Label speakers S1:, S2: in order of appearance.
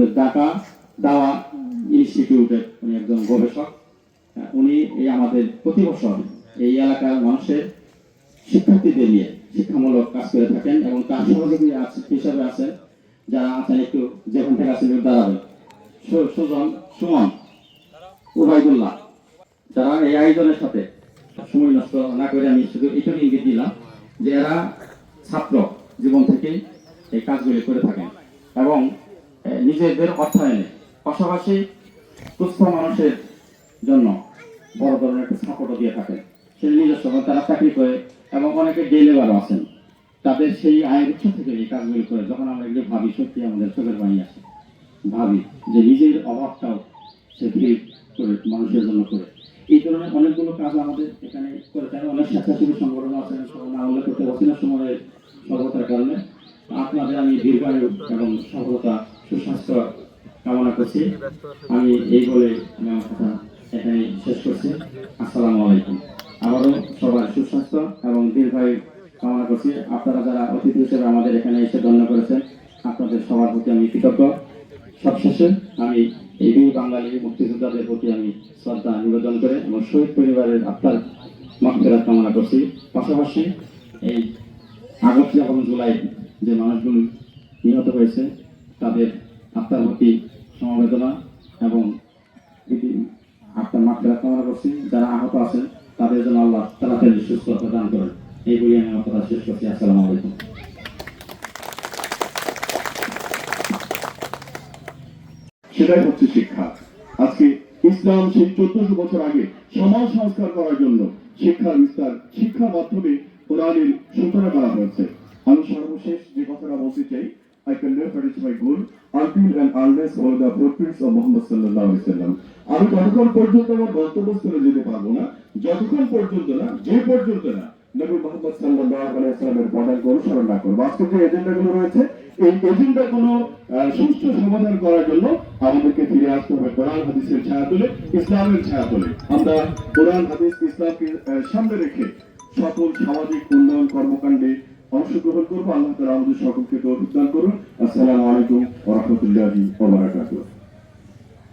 S1: আমাদের ঢাকা দাওয়া ইনস্টিটিউটের উনি একজন গবেষক। উনি এই আমাদের প্রতি বছর এই এলাকার মানুষের শিক্ষার্থীদের নিয়ে শিক্ষামূলক কাজ করে থাকেন এবং তার সহযোগী আছে- হিসাবে আছেন, যারা আছেন একটু যেখান থেকে আছেন দাঁড়াবেন। সুজন, সুমন, উবাইদুল্লাহ, যারা এই আয়োজনের সাথে সময় নষ্ট না করে আমি শুধু এইটুকু ইঙ্গিত দিলাম যে এরা ছাত্র জীবন থেকে এই কাজগুলি করে থাকেন। এবং নিজেদের অর্থায়নে পাশাপাশি সুস্থ মানুষের জন্য বড় ধরনের একটা সাপোর্টও দিয়ে থাকেন সেই নিজস্ব তারা চাকরি করে এবং অনেকে ডে লেবারও আছেন। তাদের সেই আয়ের উৎস থেকে এই কাজগুলি করে, যখন আমরা এগুলো ভাবি, সত্যি আমাদের চোখের পানি আসে ভাবি যে নিজের অভাবটাও সে ফিল করে, মানুষের জন্য করে। এই ধরনের অনেকগুলো কাজ আমাদের এখানে করে থাকে। অনেক স্বেচ্ছাসেবী সংগঠন আছে না উল্লেখ করতে পারছি না সময়ের স্বল্পতার কারণে আপনাদের আমি দীর্ঘায়ু এবং সফলতা সুস্বাস্থ্য কামনা করছি। আমি এই বলে আমি আমার কথা এখানে শেষ করছি। আসসালামু আলাইকুম। আবারও সবার সুস্বাস্থ্য এবং দীর্ঘায়ু কামনা করছি। আপনারা যারা অতিথি হিসেবে আমাদের এখানে এসে গণ্য করেছেন, আপনাদের সবার প্রতি আমি কৃতজ্ঞ। সবশেষে আমি এই দুই বাঙালি মুক্তিযোদ্ধাদের প্রতি আমি শ্রদ্ধা নিবেদন করে এবং শহীদ পরিবারের আত্মার মাফেরাত কামনা করছি। পাশাপাশি এই আগস্ট এবং জুলাই যে মানুষগুলো নিহত হয়েছে তাদের আত্মার সমবেদনা এবং আত্মার মাফেরাত কামনা করছি। যারা আহত আছেন, তাদের জন্য আল্লাহ তাড়াতাড়ি করেন। এই বলে আমি আমার কথা শেষ করছি। আলাইকুম।
S2: সেটাই হচ্ছে শিক্ষা। আজকে ইসলাম সেই চোদ্দশো বছর আগে সমাজ সংস্কার করার জন্য শিক্ষার বিস্তার, শিক্ষার মাধ্যমে কোরআনের সূচনা করা হয়েছে। আমি সর্বশেষ যে কথাটা বলতে চাই I can never reach my goal until and unless all the footprints of Muhammad sallallahu alaihi wasallam. আমি ততক্ষণ পর্যন্ত আমার গন্তব্যস্থলে যেতে পারব না, যতক্ষণ পর্যন্ত না, যে পর্যন্ত না, নবী মোহাম্মদ সাল্লাল্লাহু আলাইহি ওয়াসাল্লামের পদাঙ্ক অনুসরণ না করব আজকে যে এজেন্ডাগুলো রয়েছে, এই এজেন্ডাগুলো সুষ্ঠু সমাধান করার জন্য আমাদেরকে ফিরে আসতে হবে কোরআন হাদিসের ছায়া তুলে ইসলামের ছায়া তুলে আমরা কোরআন, হাদিস, ইসলামকে সামনে রেখে সকল সামাজিক উন্নয়ন কর্মকাণ্ডে অংশগ্রহণ করব। আল্লাহ তালা আমাদের সকলকে তৌফিক দান করুন। আসসালামু আলাইকুম ওয়া রাহমাতুল্লাহি ওয়া বারাকাতুহু।